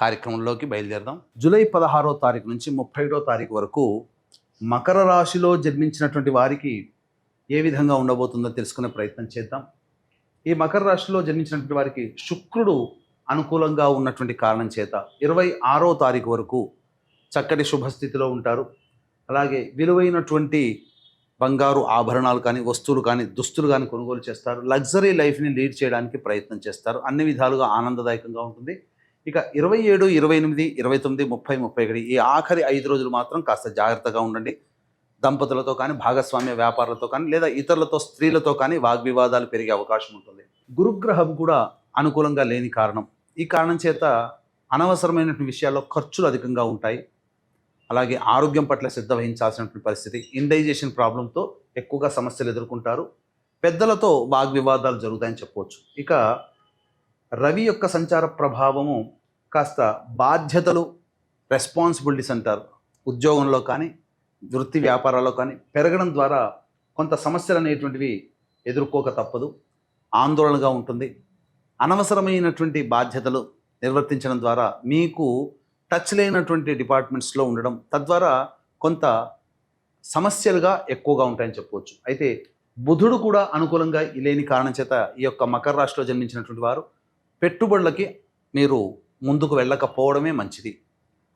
కార్యక్రమంలోకి బయలుదేరదాం. జూలై పదహారో తారీఖు నుంచి ముప్పై తారీఖు వరకు మకర రాశిలో జన్మించినటువంటి వారికి ఏ విధంగా ఉండబోతుందో తెలుసుకునే ప్రయత్నం చేద్దాం. ఈ మకర రాశిలో జన్మించినటువంటి వారికి శుక్రుడు అనుకూలంగా ఉన్నటువంటి కారణం చేత ఇరవై ఆరో తారీఖు వరకు చక్కటి శుభస్థితిలో ఉంటారు. అలాగే విలువైనటువంటి బంగారు ఆభరణాలు కానీ వస్తువులు కానీ దుస్తులు కానీ కొనుగోలు చేస్తారు. లగ్జరీ లైఫ్ని లీడ్ చేయడానికి ప్రయత్నం చేస్తారు. అన్ని విధాలుగా ఆనందదాయకంగా ఉంటుంది. ఇక ఇరవై ఏడు ఇరవై ఎనిమిది ఇరవై తొమ్మిది ముప్పై ముప్పై ఒకటి ఈ ఆఖరి ఐదు రోజులు మాత్రం కాస్త జాగ్రత్తగా ఉండండి. దంపతులతో కానీ భాగస్వామ్య వ్యాపారులతో కానీ లేదా ఇతరులతో స్త్రీలతో కానీ వాగ్వివాదాలు పెరిగే అవకాశం ఉంటుంది. గురుగ్రహం కూడా అనుకూలంగా లేని కారణం. ఈ కారణం చేత అనవసరమైనటువంటి విషయాల్లో ఖర్చులు అధికంగా ఉంటాయి. అలాగే ఆరోగ్యం పట్ల శ్రద్ధ వహించాల్సినటువంటి పరిస్థితి ఇండైజేషన్ ప్రాబ్లంతో ఎక్కువగా సమస్యలు ఎదుర్కొంటారు. పెద్దలతో వాగ్వివాదాలు జరుగుతాయని చెప్పవచ్చు. ఇక రవి యొక్క సంచార ప్రభావము కాస్త బాధ్యతలు రెస్పాన్సిబిలిటీస్ అంటారు. ఉద్యోగంలో కానీ వృత్తి వ్యాపారాల్లో కానీ పెరగడం ద్వారా కొంత సమస్యలు అనేటువంటివి ఎదుర్కోక తప్పదు. ఆందోళనగా ఉంటుంది. అనవసరమైనటువంటి బాధ్యతలు నిర్వర్తించడం ద్వారా మీకు టచ్ లేనటువంటి డిపార్ట్మెంట్స్లో ఉండడం తద్వారా కొంత సమస్యలుగా ఎక్కువగా ఉంటాయని చెప్పవచ్చు. అయితే బుధుడు కూడా అనుకూలంగా లేని కారణం చేత ఈ యొక్క మకర రాశిలో జన్మించినటువంటి వారు పెట్టుబడులకి మీరు ముందుకు వెళ్ళకపోవడమే మంచిది.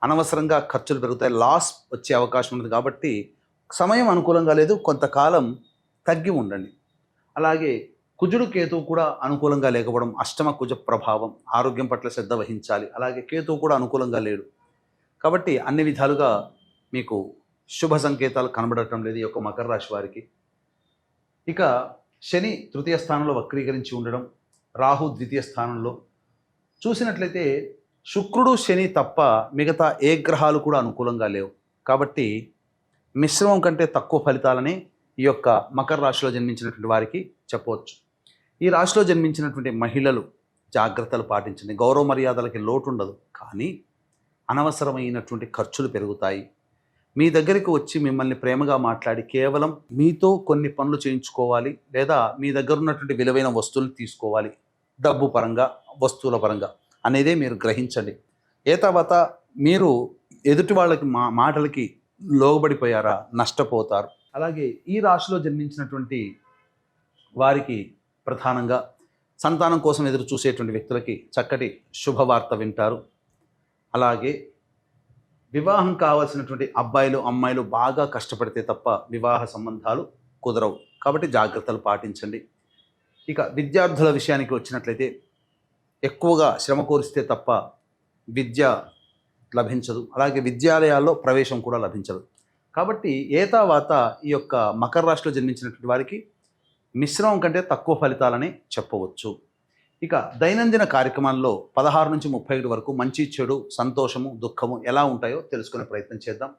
అనవసరంగా ఖర్చులు పెరుగుతాయి. లాస్ వచ్చే అవకాశం ఉంది కాబట్టి సమయం అనుకూలంగా లేదు. కొంతకాలం తగ్గి ఉండండి. అలాగే కుజుడు కేతువు కూడా అనుకూలంగా లేకపోవడం అష్టమ కుజ ప్రభావం ఆరోగ్యం పట్ల శ్రద్ధ వహించాలి. అలాగే కేతువు కూడా అనుకూలంగా లేడు. కాబట్టి అన్ని విధాలుగా మీకు శుభ సంకేతాలు కనబడటం లేదు ఈ యొక్క మకర రాశి వారికి. ఇక శని తృతీయ స్థానంలో వక్రీకరించి ఉండడం రాహు ద్వితీయ స్థానంలో. చూసినట్లయితే శుక్రుడు శని తప్ప మిగతా ఏ గ్రహాలు కూడా అనుకూలంగా లేవు. కాబట్టి మిశ్రమం కంటే తక్కువ ఫలితాలని ఈ యొక్క మకర రాశిలో జన్మించినటువంటి వారికి చెప్పవచ్చు. ఈ రాశిలో జన్మించినటువంటి మహిళలు జాగ్రత్తలు పాటించండి. గౌరవ మర్యాదలకి లోటు ఉండదు కానీ అనవసరమైనటువంటి ఖర్చులు పెరుగుతాయి. మీ దగ్గరికి వచ్చి మిమ్మల్ని ప్రేమగా మాట్లాడి కేవలం మీతో కొన్ని పనులు చేయించుకోవాలి లేదా మీ దగ్గర ఉన్నటువంటి విలువైన వస్తువులు తీసుకోవాలి. డబ్బు పరంగా వస్తువుల పరంగా అనేదే మీరు గ్రహించండి. ఏ తర్వాత మీరు ఎదుటి వాళ్ళకి మా మాటలకి లోబడిపోయారా నష్టపోతారు. అలాగే ఈ రాశిలో జన్మించినటువంటి వారికి ప్రధానంగా సంతానం కోసం ఎదురు చూసేటువంటి వ్యక్తులకి చక్కటి శుభవార్త వింటారు. అలాగే వివాహం కావాల్సినటువంటి అబ్బాయిలు అమ్మాయిలు బాగా కష్టపడితే తప్ప వివాహ సంబంధాలు కుదరవు. కాబట్టి జాగ్రత్తలు పాటించండి. ఇక విద్యార్థుల విషయానికి వచ్చినట్లయితే ఎక్కువగా శ్రమ కోరిస్తే తప్ప విద్య లభించదు. అలాగే విద్యాలయాల్లో ప్రవేశం కూడా లభించదు. కాబట్టి ఏతావాత ఈ యొక్క మకర రాశిలో జన్మించినటువంటి వారికి మిశ్రమం కంటే తక్కువ ఫలితాలని చెప్పవచ్చు. ఇక దైనందిన కార్యక్రమాల్లో పదహారు నుంచి ముప్పై ఒకటి వరకు మంచి చెడు సంతోషము దుఃఖము ఎలా ఉంటాయో తెలుసుకునే ప్రయత్నం చేద్దాం.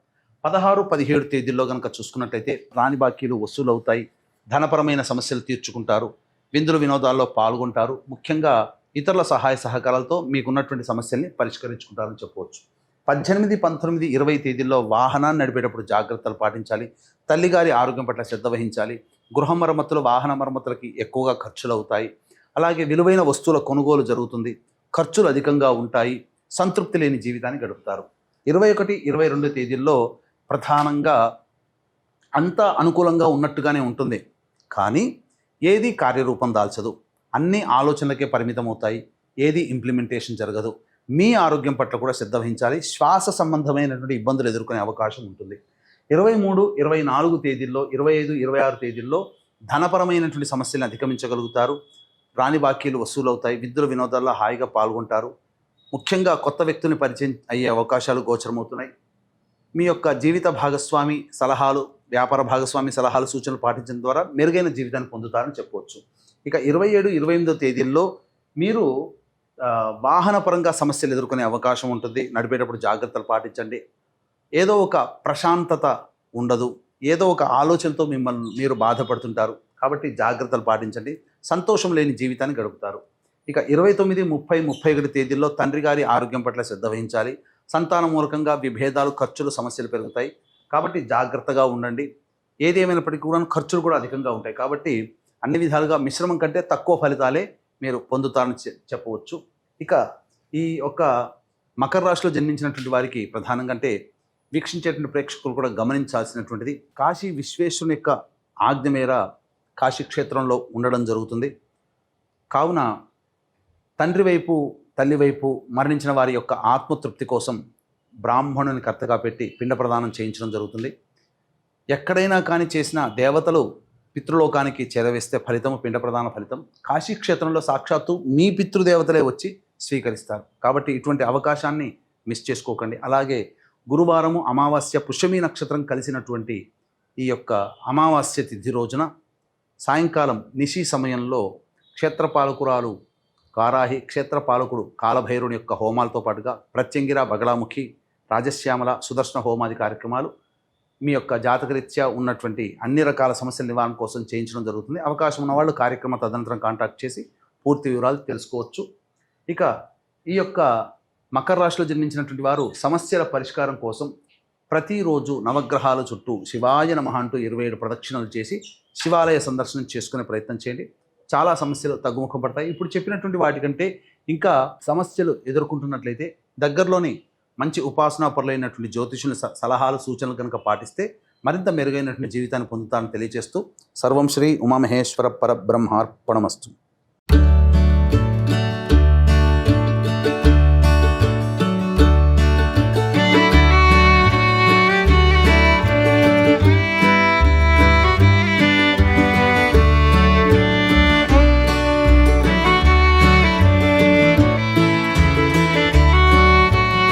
పదహారు పదిహేడు తేదీల్లో కనుక చూసుకున్నట్లయితే రాణి బాకీలు వసూలు అవుతాయి ధనపరమైన సమస్యలు తీర్చుకుంటారు. విందులు వినోదాల్లో పాల్గొంటారు. ముఖ్యంగా ఇతరుల సహాయ సహకారాలతో మీకున్నటువంటి సమస్యల్ని పరిష్కరించుకుంటారని చెప్పవచ్చు. పద్దెనిమిది పంతొమ్మిది ఇరవై తేదీల్లో వాహనాన్ని నడిపేటప్పుడు జాగ్రత్తలు పాటించాలి. తల్లిగారి ఆరోగ్యం పట్ల శ్రద్ధ వహించాలి. గృహ మరమ్మతులు వాహన మరమ్మతులకి ఎక్కువగా ఖర్చులు అవుతాయి అలాగే విలువైన వస్తువుల కొనుగోలు జరుగుతుంది. ఖర్చులు అధికంగా ఉంటాయి. సంతృప్తి లేని జీవితాన్ని గడుపుతారు. ఇరవై ఒకటి ఇరవై రెండు తేదీల్లో ప్రధానంగా అంతా అనుకూలంగా ఉన్నట్టుగానే ఉంటుంది. కానీ ఏది కార్యరూపం దాల్చదు. అన్ని ఆలోచనలకే పరిమితం అవుతాయి ఏది ఇంప్లిమెంటేషన్ జరగదు. మీ ఆరోగ్యం పట్ల కూడా శ్రద్ధ వహించాలి. శ్వాస సంబంధమైనటువంటి ఇబ్బందులు ఎదుర్కొనే అవకాశం ఉంటుంది. ఇరవై మూడు ఇరవై నాలుగు తేదీల్లో ఇరవై ఐదు ఇరవై ఆరు తేదీల్లో ధనపరమైనటువంటి సమస్యలను అధిగమించగలుగుతారు. రాణి బాకీలు వసూలు అవుతాయి విద్యుల వినోదాల్లో హాయిగా పాల్గొంటారు. ముఖ్యంగా కొత్త వ్యక్తుల్ని పరిచయం అయ్యే అవకాశాలు గోచరమవుతున్నాయి. మీ యొక్క జీవిత భాగస్వామి సలహాలు వ్యాపార భాగస్వామి సలహాలు సూచనలు పాటించడం ద్వారా మెరుగైన జీవితాన్ని పొందుతారని చెప్పవచ్చు. ఇక ఇరవై ఏడు ఇరవై ఎనిమిదో తేదీల్లో మీరు వాహనపరంగా సమస్యలు ఎదుర్కొనే అవకాశం ఉంటుంది. నడిపేటప్పుడు జాగ్రత్తలు పాటించండి. ఏదో ఒక ప్రశాంతత ఉండదు. ఏదో ఒక ఆలోచనతో మిమ్మల్ని మీరు బాధపడుతుంటారు. కాబట్టి జాగ్రత్తలు పాటించండి. సంతోషం లేని జీవితాన్ని గడుపుతారు. ఇక ఇరవై తొమ్మిది ముప్పై ముప్పై ఒకటి తేదీల్లో తండ్రి గారి ఆరోగ్యం పట్ల శ్రద్ధ వహించాలి. సంతాన మూలకంగా విభేదాలు ఖర్చులు సమస్యలు పెరుగుతాయి. కాబట్టి జాగ్రత్తగా ఉండండి. ఏది ఏమైనప్పటికీ కూడా ఖర్చులు కూడా అధికంగా ఉంటాయి. కాబట్టి అన్ని విధాలుగా మిశ్రమం కంటే తక్కువ ఫలితాలే మీరు పొందుతారని చె- చెప్పవచ్చు. ఇక ఈ యొక్క మకర రాశిలో జన్మించినటువంటి వారికి ప్రధానంగా అంటే వీక్షించేటువంటి ప్రేక్షకులు కూడా గమనించాల్సినటువంటిది కాశీ విశ్వేశ్వరుని యొక్క ఆజ్ఞ మేర కాశీ క్షేత్రంలో ఉండడం జరుగుతుంది. కావున తండ్రి వైపు తల్లి వైపు మరణించిన వారి యొక్క ఆత్మతృప్తి కోసం బ్రాహ్మణుని కర్తగా పెట్టి పిండ ప్రదానం చేయించడం జరుగుతుంది. ఎక్కడైనా కానీ చేసిన దేవతలు పితృలోకానికి చేరవేస్తే ఫలితం పిండ ప్రదాన ఫలితం. కాశీ క్షేత్రంలో సాక్షాత్తు మీ పితృదేవతలే వచ్చి స్వీకరిస్తారు. కాబట్టి ఇటువంటి అవకాశాన్ని మిస్ చేసుకోకండి. అలాగే గురువారము అమావాస్య పుష్యమి నక్షత్రం కలిసినటువంటి ఈ యొక్క అమావాస్య తిథి రోజున సాయంకాలం నిశి సమయంలో క్షేత్రపాలకురాలు కారాహి క్షేత్రపాలకుడు కాలభైరుని యొక్క హోమాలతో పాటుగా ప్రత్యంగిర బగళాముఖి రాజశ్యామల సుదర్శన హోమాది కార్యక్రమాలు మీ యొక్క జాతకరీత్యా ఉన్నటువంటి అన్ని రకాల సమస్యల నివారణ కోసం చేయించడం జరుగుతుంది. అవకాశం ఉన్న వాళ్ళు కార్యక్రమ తదనంతరం కాంటాక్ట్ చేసి పూర్తి వివరాలు తెలుసుకోవచ్చు. ఇక ఈ యొక్క మకర రాశిలో జన్మించినటువంటి వారు సమస్యల పరిష్కారం కోసం ప్రతిరోజు నవగ్రహాల చుట్టూ శివాయ నమ అంటూ ఇరవై ఏడు ప్రదక్షిణలు చేసి శివాలయ సందర్శనం చేసుకునే ప్రయత్నం చేయండి. చాలా సమస్యలు తగ్గుముఖం పడతాయి. ఇప్పుడు చెప్పినటువంటి వాటికంటే ఇంకా సమస్యలు ఎదుర్కొంటున్నట్లయితే దగ్గరలోని మంచి ఉపాసనా పరులైనటువంటి జ్యోతిషుల స- సలహాలు సూచనలు కనుక పాటిస్తే మరింత మెరుగైనటువంటి జీవితాన్ని పొందుతానని తెలియజేస్తూ సర్వం శ్రీ ఉమామహేశ్వర పరబ్రహ్మార్పణమస్తు